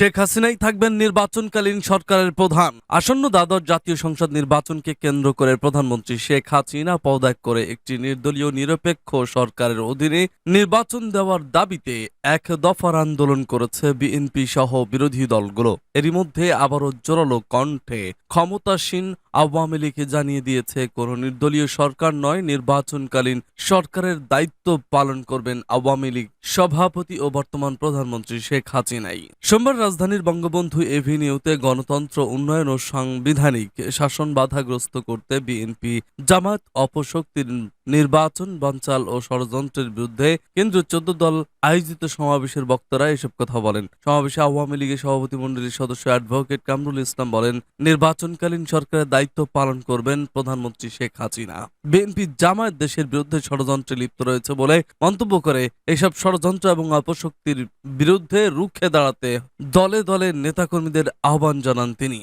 শেখ হাসিনাই থাকবেন নির্বাচনকালীন সরকারের প্রধান। আসন্ন দ্বাদশ জাতীয় সংসদ নির্বাচনকে কেন্দ্র করে প্রধানমন্ত্রী শেখ হাসিনা পদত্যাগ করে একটি নির্দলীয় নিরপেক্ষ সরকারের অধীনে নির্বাচন দেওয়ার দাবিতে এক দফার আন্দোলন করেছে বিএনপি সহ বিরোধী দলগুলো। এরই মধ্যে আবারও জোরালো কণ্ঠে ক্ষমতাসীন আওয়ামী লীগ জানিয়ে দিয়েছে, কোনো নির্দলীয় সরকার নয়, নির্বাচনকালীন সরকারের দায়িত্ব পালন করবেন আওয়ামী লীগ সভাপতি ও বর্তমান প্রধানমন্ত্রী শেখ হাসিনাই। সোমবার রাজধানীর বঙ্গবন্ধু এভিনিউতে গণতন্ত্র উন্নয়ন ও সাংবিধানিক শাসন বাধাগ্রস্ত করতে বিএনপি জামাত অপশক্তির নির্বাচন, বানচাল ও ষড়যন্ত্রের বিরুদ্ধে কেন্দ্রীয় চোদ্দ দল আয়োজিত সমাবেশের বক্তারা এসব কথা বলেন। সমাবেশে আওয়ামী লীগের সভাপতি মন্ডলীর সদস্য অ্যাডভোকেট কামরুল ইসলাম বলেন, নির্বাচনকালীন সরকারের দায়িত্ব পালন করবেন প্রধানমন্ত্রী শেখ হাসিনা। বিএনপি জামায়াত দেশের বিরুদ্ধে ষড়যন্ত্রে লিপ্ত রয়েছে বলে মন্তব্য করে এসব ষড়যন্ত্র এবং অপশক্তির বিরুদ্ধে রুখে দাঁড়াতে দলে দলে নেতাকর্মীদের আহ্বান জানান তিনি।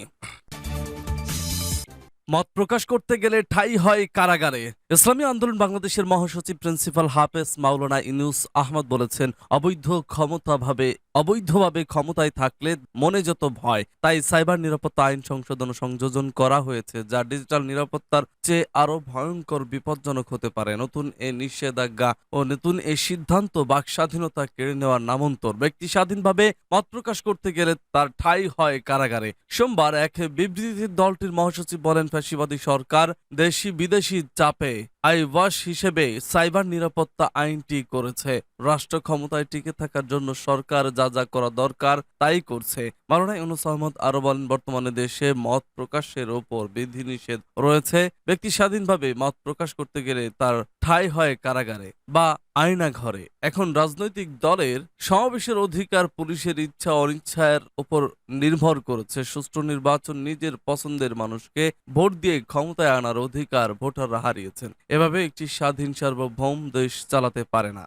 মত প্রকাশ করতে গেলে ঠাই হয় কারাগারে। ইসলামী আন্দোলন বাংলাদেশের মহাসচিব প্রিন্সিপাল হাফেজ মাওলানা ইনুস আহমদ বলেছেন, অবৈধ ক্ষমতাভাবে, অবৈধভাবে ক্ষমতায় থাকলে মনে যত ভয়, তাই সাইবার নিরাপত্তা আইন সংশোধন সংযোজন করা হয়েছে, যা ডিজিটাল নিরাপত্তার চেয়ে আরও ভয়ঙ্কর, বিপজ্জনক হতে পারে। নতুন এ নিষেধাজ্ঞা ও নতুন এ সিদ্ধান্ত বাক স্বাধীনতা কেড়ে নেওয়ার নামন্তর। ব্যক্তি স্বাধীনভাবে মত প্রকাশ করতে গেলে তার ঠাই হয় কারাগারে। সোমবার এক বিবৃতিতে দলটির মহাসচিব বলেন, ফ্যাসিবাদী সরকার দেশি বিদেশি চাপে আইওয়াস হিসেবে সাইবার নিরাপত্তা আইনটি করেছে। রাষ্ট্র ক্ষমতায় টিকে থাকার জন্য সরকার যা যা করা দরকার তাই করছে। মাওলানা ইউনুস আহমদ আরও বলেন, বর্তমানে দেশে মত প্রকাশের ওপর বিধিনিষেধ রয়েছে। ব্যক্তি স্বাধীনভাবে মত প্রকাশ করতে গেলে তার ঠাই হয় কারাগারে বা আয়না ঘরে এখন রাজনৈতিক দলের সমাবেশের অধিকার পুলিশের ইচ্ছা অনিচ্ছার উপর নির্ভর করেছে। সুষ্ঠু নির্বাচন নিজের পছন্দের মানুষকে ভোট দিয়ে ক্ষমতায় আনার অধিকার ভোটাররা হারিয়েছেন। এভাবে একটি স্বাধীন সার্বভৌম দেশ চালাতে পারে না।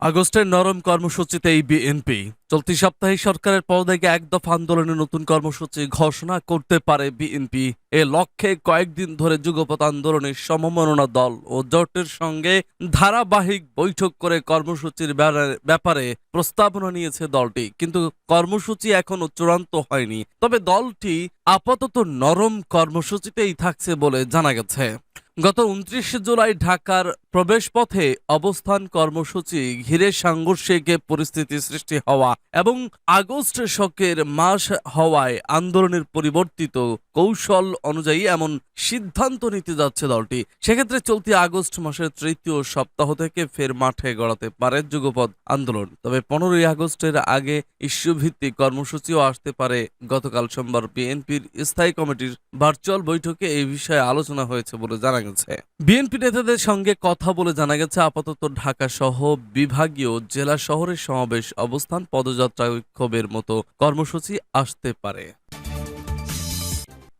আগস্টের নরম কর্মসূচিতে এই বিএনপি চলতি সপ্তাহে সরকারের পদত্যাগে এক দফা আন্দোলনের নতুন কর্মসূচি ঘোষণা করতে পারে বিএনপি। এ লক্ষ্যে কয়েকদিন ধরে যুগপৎ আন্দোলনের সমমননা দল ও জোটের সঙ্গে ধারাবাহিক বৈঠক করে কর্মসূচির ব্যাপারে প্রস্তাবনা নিয়েছে দলটি। কিন্তু কর্মসূচি এখনও চূড়ান্ত হয়নি। তবে দলটি আপাতত নরম কর্মসূচিতেই থাকছে বলে জানা গেছে। গত উনত্রিশ জুলাই ঢাকার প্রবেশপথে অবস্থান কর্মসূচি ঘিরে সাংঘর্ষিক পরিস্থিতি সৃষ্টি হওয়া এবং আগস্ট শকের মাস হওয়ায় আন্দোলনের পরিবর্তিত কৌশল অনুযায়ী এমন সিদ্ধান্ত নিতে যাচ্ছে দলটি। সেক্ষেত্রে চলতি আগস্ট মাসের তৃতীয় সপ্তাহ থেকে ফের মাঠে গড়াতে পারে যুগপৎ আন্দোলন। তবে পনেরোই আগস্টের আগে ইস্যু ভিত্তিক কর্মসূচিও আসতে পারে। গতকাল সোমবার বিএনপির স্থায়ী কমিটির ভার্চুয়াল বৈঠকে এই বিষয়ে আলোচনা হয়েছে বলে জানা গেছে। বিএনপি নেতাদের সঙ্গে কথা বলে জানা গেছে, আপাতত ঢাকা সহ বিভাগীয় জেলা শহরের সমাবেশ অবস্থান, পদযাত্রা বিক্ষোভের মতো কর্মসূচি আসতে পারে।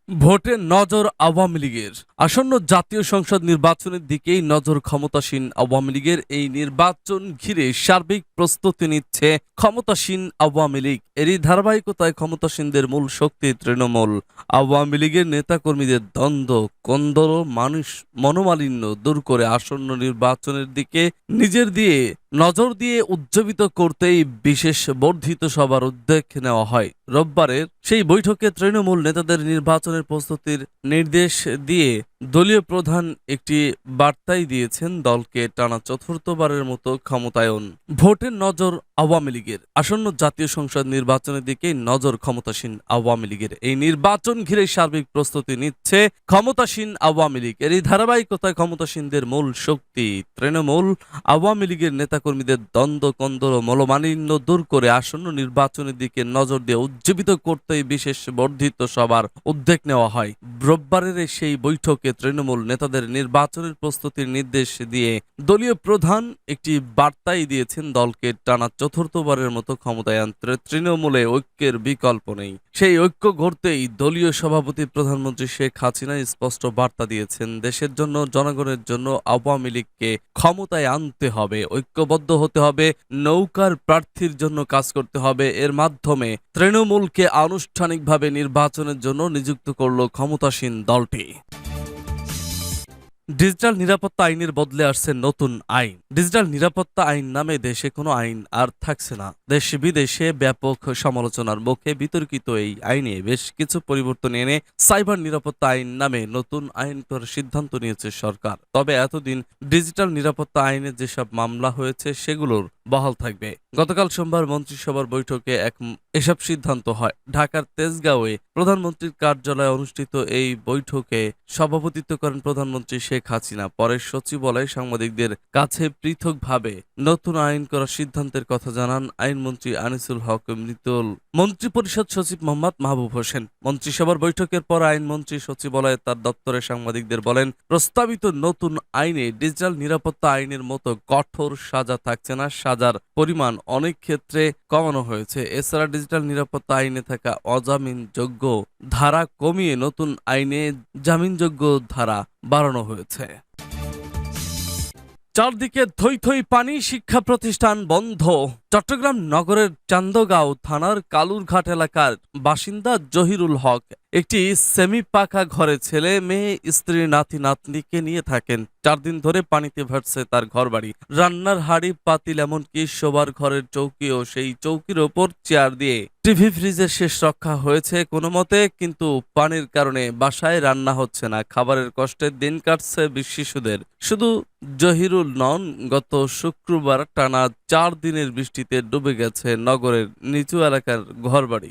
ভোটে নজর আওয়ামী লীগের। আসন্ন জাতীয় সংসদ নির্বাচনের দিকেই নজর ক্ষমতাসীন আওয়ামী লীগের। এই নির্বাচন ঘিরে সার্বিক প্রস্তুতি নিচ্ছে ক্ষমতাসীন আওয়ামী লীগ। এরই ধারাবাহিকতায় ক্ষমতাসীনদের মূল শক্তি তৃণমূল। আওয়ামী লীগের নেতাকর্মীদের দ্বন্দ্ব, কন্দল, মানুষ মনোমালিন্য দূর করে আসন্ন নির্বাচনের দিকে নিজের দিয়ে নজর দিয়ে উজ্জীবিত করতেই বিশেষ বর্ধিত সভার উদ্যোগ নেওয়া হয়। রোববারের সেই বৈঠকে তৃণমূল নেতাদের নির্বাচনের প্রস্তুতির নির্দেশ দিয়ে দলীয় প্রধান একটি বার্তাই দিয়েছেন দলকে টানা চতুর্থবারের মতো ক্ষমতায়ন। ভোটের নজর আওয়ামী লীগের। আসন্ন জাতীয় সংসদ নির্বাচনের দিকে নজর ক্ষমতাসীন আওয়ামী লীগের। এই নির্বাচন ঘিরে সার্বিক প্রস্তুতি নিচ্ছে ক্ষমতাসীন আওয়ামী লীগ। এর এই ধারাবাহিকতায় ক্ষমতাসীনদের মূল শক্তি তৃণমূল। আওয়ামী লীগের নেতাকর্মীদের দ্বন্দ্ব, কন্দল ও মলমালিন্য দূর করে আসন্ন নির্বাচনের দিকে নজর দিয়ে উজ্জীবিত করতেই বিশেষ বর্ধিত সবার উদ্যোগ নেওয়া হয়। রোববারের সেই বৈঠকে তৃণমূল নেতাদের নির্বাচনের প্রস্তুতির নির্দেশ দিয়ে দলীয় প্রধান একটি বার্তাই দিয়েছেন দলকে টানা চতুর্থবারের মতো ক্ষমতায় আনতে। তৃণমূলে ঐক্যের বিকল্প নেই। সেই ঐক্য গড়তেই দলীয় সভাপতি প্রধানমন্ত্রী শেখ হাসিনা স্পষ্ট বার্তা দিয়েছেন। দেশের জন্য, জনগণের জন্য আওয়ামী লীগকে ক্ষমতায় আনতে হবে, ঐক্যবদ্ধ হতে হবে, নৌকার প্রার্থীর জন্য কাজ করতে হবে। এর মাধ্যমে তৃণমূলকে আনুষ্ঠানিকভাবে নির্বাচনের জন্য নিযুক্ত করল ক্ষমতাসীন দলটি। ডিজিটাল নিরাপত্তা আইনের বদলে আসছে নতুন আইন। ডিজিটাল নিরাপত্তা আইন নামে দেশে কোনো আইন আর থাকছে না। দেশ বিদেশে ব্যাপক সমালোচনার মুখে বিতর্কিত এই আইনে বেশ কিছু পরিবর্তন এনে সাইবার নিরাপত্তা আইন নামে নতুন আইন করার সিদ্ধান্ত নিয়েছে সরকার। তবে এতদিন ডিজিটাল নিরাপত্তা আইনে যেসব মামলা হয়েছে, সেগুলোর বহাল থাকবে। গতকাল সোমবার মন্ত্রিসভার বৈঠকে এক এসব সিদ্ধান্ত হয়। ঢাকার তেজগাঁওয়ে প্রধানমন্ত্রীর কার্যালয়ে অনুষ্ঠিত এই বৈঠকে সভাপতিত্ব করেন প্রধানমন্ত্রী শেখ হাসিনা। পরে সচিবালয়ে সাংবাদিকদের কাছে পৃথকভাবে নতুন আইন করার সিদ্ধান্তের কথা জানান আইনমন্ত্রী আনিসুল হক মৃতুল মন্ত্রিপরিষদ সচিব মোহাম্মদ মাহবুব হোসেন। মন্ত্রিসভার বৈঠকের পর আইনমন্ত্রী সচিবালয়ে তার দপ্তরে সাংবাদিকদের বলেন, প্রস্তাবিত নতুন আইনে ডিজিটাল নিরাপত্তা আইনের মতো কঠোর সাজা থাকছে না সাজার পরিমাণ অনেক ক্ষেত্রে কমানো হয়েছে। এছাড়া ডিজিটাল নিরাপত্তা আইনে থাকা অজামিনযোগ্য ধারা কমিয়ে নতুন আইনে জামিনযোগ্য ধারা বাড়ানো হয়েছে। চারদিকে থই থই পানি শিক্ষা প্রতিষ্ঠান বন্ধ। চট্টগ্রাম নগরের চান্দগাঁও থানার কালুরঘাট এলাকার বাসিন্দা জহিরুল হক একটি সেমি পাকা ঘরে ছেলে, মেয়ে, স্ত্রী, নাতি, নাতনিকে নিয়ে থাকেন। চার দিন ধরে পানিতে ভাসছে তার ঘরবাড়ি। রান্নার হাড়ি, পাতিল, এমনকি শোবার ঘরের চৌকিও সেই চৌকির ওপর চেয়ার দিয়ে টিভি ফ্রিজের শেষ রক্ষা হয়েছে কোনো মতে, কিন্তু পানির কারণে বাসায় রান্না হচ্ছে না। খাবারের কষ্টে দিন কাটছে শিশুদের। শুধু জহিরুল নন, গত শুক্রবার টানা চার দিনের বৃষ্টিতে ডুবে গেছে নগরের নিচু এলাকার ঘরবাড়ি।